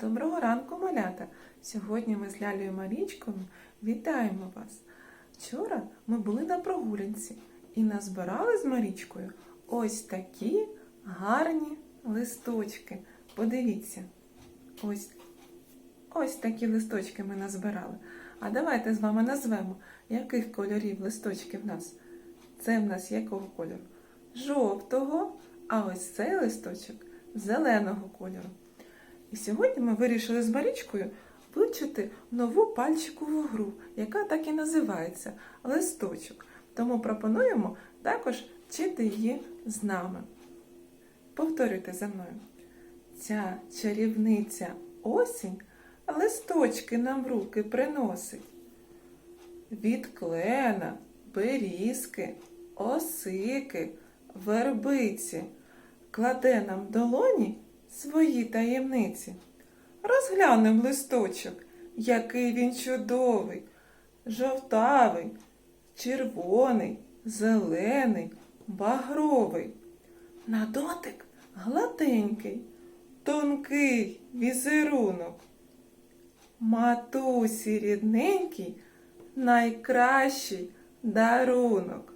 Доброго ранку, малята! Сьогодні ми з Лялею Марічкою вітаємо вас. Вчора ми були на прогулянці і назбирали з Марічкою ось такі гарні листочки. Подивіться, ось, ось такі листочки ми назбирали. А давайте з вами назвемо, яких кольорів листочки в нас. Це в нас якого кольору? Жовтого, а ось цей листочок зеленого кольору. І сьогодні ми вирішили з Марічкою вивчити нову пальчикову гру, яка так і називається листочок. Тому пропонуємо також вчити її з нами. Повторюйте за мною. Ця чарівниця осінь листочки нам в руки приносить. Від клена, берізки, осики, вербиці кладе нам долоні свої таємниці. Розглянем листочок, який він чудовий, жовтавий, червоний, зелений, багровий. На дотик гладенький, тонкий візерунок. Матусі рідненький найкращий дарунок.